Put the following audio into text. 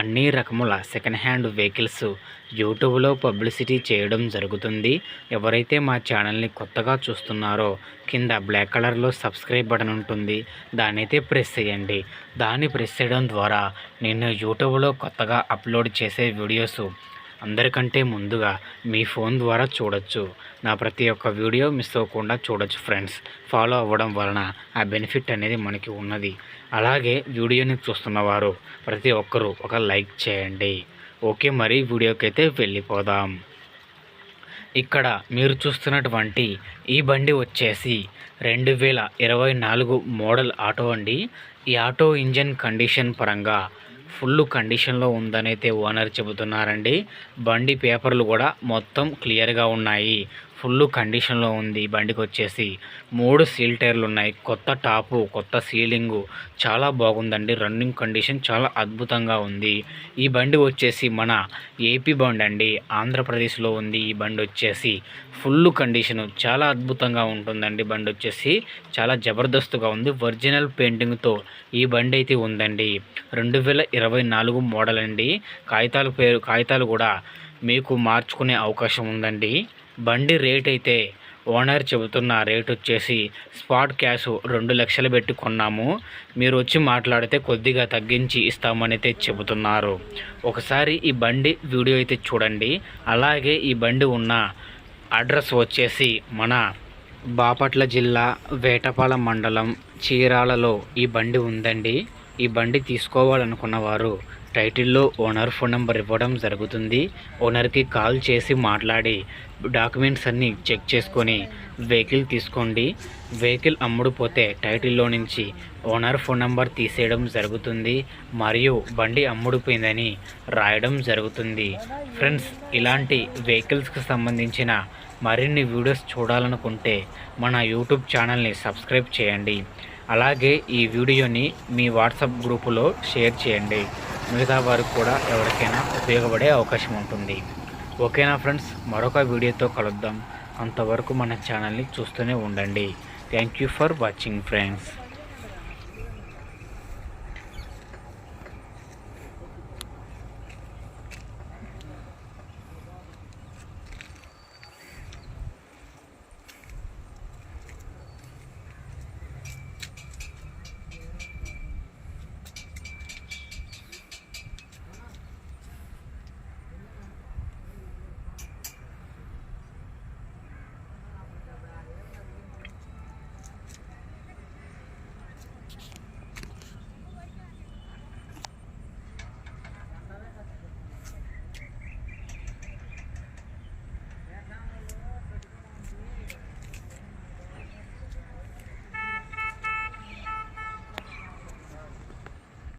అన్ని రకముల second hand vehicles యూట్యూబ్లో పబ్లిసిటీ చేయడం జరుగుతుంది. ఎవరైతే మా ఛానల్ని కొత్తగా చూస్తున్నారో కింద బ్లాక్ కలర్లో సబ్స్క్రైబ్ బటన్ ఉంటుంది. దానైతే అయితే ప్రెస్ చేయండి. దాన్ని ప్రెస్ చేయడం ద్వారా నేను యూట్యూబ్లో కొత్తగా అప్లోడ్ చేసే వీడియోస్ అందరికంటే ముందుగా మీ ఫోన్ ద్వారా చూడొచ్చు. నా ప్రతి ఒక్క వీడియో మిస్ అవ్వకుండా చూడొచ్చు ఫ్రెండ్స్. ఫాలో అవ్వడం వలన ఆ బెనిఫిట్ అనేది మనకి ఉన్నది. అలాగే వీడియోని చూస్తున్నవారు ప్రతి ఒక్కరూ ఒక లైక్ చేయండి. ఓకే మరి వీడియోకైతే వెళ్ళిపోదాం. ఇక్కడ మీరు చూస్తున్నటువంటి ఈ బండి వచ్చేసి రెండు వేల ఇరవై నాలుగు మోడల్ ఆటో అండి. ఈ ఆటో ఇంజన్ కండిషన్ పరంగా ఫుల్ కండిషన్లో ఉందనైతే ఓనర్ చెబుతున్నారండి. బండి పేపర్లు కూడా మొత్తం క్లియర్గా ఉన్నాయి. ఫుల్ కండిషన్లో ఉంది. బండికి వచ్చేసి మూడు సీల్ టైర్లు ఉన్నాయి. కొత్త టాపు కొత్త సీలింగు చాలా బాగుందండి. రన్నింగ్ కండిషన్ చాలా అద్భుతంగా ఉంది. ఈ బండి వచ్చేసి మన ఏపీ బండి అండి. ఆంధ్రప్రదేశ్లో ఉంది. ఈ బండి వచ్చేసి ఫుల్ కండిషన్ చాలా అద్భుతంగా ఉంటుందండి. బండి వచ్చేసి చాలా జబర్దస్త్గా ఉంది. ఒరిజినల్ పెయింటింగ్తో ఈ బండి అయితే ఉందండి. రెండు వేల ఇరవై నాలుగు మోడల్ అండి. కాగితాలు పేరు కాగితాలు కూడా మీకు మార్చుకునే అవకాశం ఉందండి. బండి రేట్ అయితే ఓనర్ చెబుతున్న రేట్ వచ్చేసి స్పాట్ క్యాష్ రెండు లక్షలు పెట్టి కొన్నాము. మీరు వచ్చి మాట్లాడితే కొద్దిగా తగ్గించి ఇస్తామని అయితే చెబుతున్నారు. ఒకసారి ఈ బండి వీడియో అయితే చూడండి. అలాగే ఈ బండి ఉన్న అడ్రస్ వచ్చేసి మన బాపట్ల జిల్లా వేటపాలెం మండలం చీరాలలో ఈ బండి ఉందండి. ఈ బండి తీసుకోవాలనుకున్నవారు టైటిల్లో ఓనర్ ఫోన్ నెంబర్ ఇవ్వడం జరుగుతుంది. ఓనర్కి కాల్ చేసి మాట్లాడి డాక్యుమెంట్స్ అన్నీ చెక్ చేసుకొని వెహికల్ తీసుకోండి. వెహికల్ అమ్ముడుపోతే టైటిల్లో నుంచి ఓనర్ ఫోన్ నెంబర్ తీసేయడం జరుగుతుంది. మరియు బండి అమ్ముడుపోయిందని రాయడం జరుగుతుంది. ఫ్రెండ్స్ ఇలాంటి వెహికల్స్కి సంబంధించిన మరిన్ని వీడియోస్ చూడాలనుకుంటే మన యూట్యూబ్ ఛానల్ని సబ్స్క్రైబ్ చేయండి. అలాగే ఈ వీడియోని మీ వాట్సాప్ గ్రూపులో షేర్ చేయండి. మిగతా వారికి కూడా ఎవరికైనా ఉపయోగపడే అవకాశం ఉంటుంది. ఓకేనా ఫ్రెండ్స్? మరొక వీడియోతో కలుద్దాం. అంతవరకు మన ఛానల్ని చూస్తూనే ఉండండి. Thank you for watching friends